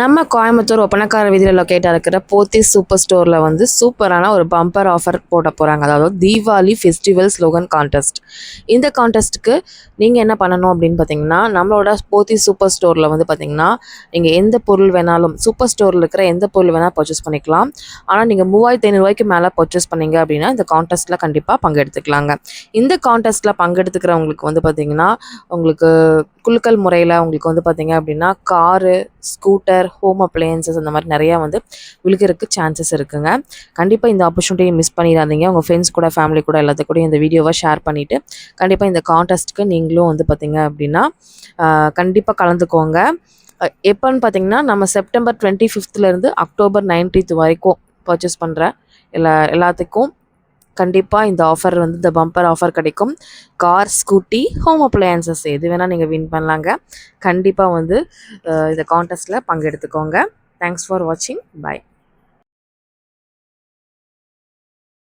நம்ம கோயம்புத்தூர் ஒப்பனக்கார வீதியில் லொக்கேட்டாக இருக்கிற போத்தி சூப்பர் ஸ்டோரில் வந்து சூப்பரான ஒரு பம்பர் ஆஃபர் போட போகிறாங்க அதாவது தீபாவளி ஃபெஸ்டிவல் ஸ்லோகன் கான்டெஸ்ட் இந்த கான்டெஸ்ட்டுக்கு நீங்கள் என்ன பண்ணணும் அப்படின்னு பார்த்தீங்கன்னா நம்மளோட போத்தி சூப்பர் ஸ்டோரில் வந்து பார்த்தீங்கன்னா நீங்கள் எந்த பொருள் வேணாலும் சூப்பர் ஸ்டோரில் இருக்கிற எந்த பொருள் வேணால் பர்ச்சேஸ் பண்ணிக்கலாம். ஆனால் நீங்கள் மூவாயிரத்தி ஐநூறுரூவாய்க்கு மேலே பர்ச்சேஸ் பண்ணீங்க அப்படின்னா இந்த கான்டெஸ்ட்டில் கண்டிப்பாக பங்கெடுத்துக்கலாங்க. இந்த கான்டெஸ்ட்டில் பங்கெடுத்துக்கிறவங்களுக்கு வந்து பார்த்தீங்கன்னா உங்களுக்கு குலுக்கல் முறையில் உங்களுக்கு வந்து பார்த்தீங்க அப்படின்னா காரு ஸ்கூட்டர் ஹோம் அப்ளையன்சஸ் அந்த மாதிரி நிறையா வந்து விழுகிறதுக்கு சான்சஸ் இருக்குங்க. கண்டிப்பாக இந்த ஆப்பர்ச்சுனிட்டியை மிஸ் பண்ணிடாதீங்க. உங்கள் ஃப்ரெண்ட்ஸ் கூட ஃபேமிலி கூட எல்லாத்துக்கூடயும் இந்த வீடியோவை ஷேர் பண்ணிவிட்டு கண்டிப்பாக இந்த கான்டெஸ்ட்டுக்கு நீங்களும் வந்து பார்த்தீங்க அப்படின்னா கண்டிப்பாக கலந்துக்கோங்க. எப்போன்னு பார்த்தீங்கன்னா நம்ம செப்டம்பர் டுவெண்ட்டி ஃபிஃப்த்லேருந்து அக்டோபர் நைன்டீன்த் வரைக்கும் பர்ச்சேஸ் பண்ணுற எல்லா எல்லாத்துக்கும் கண்டிப்பாக இந்த ஆஃபர் வந்து இந்த பம்பர் ஆஃபர் கிடைக்கும். கார் ஸ்கூட்டி ஹோம் அப்ளையன்சஸ் எது வேணால் நீங்கள் வின் பண்ணலாங்க. கண்டிப்பாக வந்து இந்த கான்டெஸ்ட்டில் பங்கெடுத்துக்கோங்க. தேங்க்ஸ் ஃபார் வாட்சிங் பை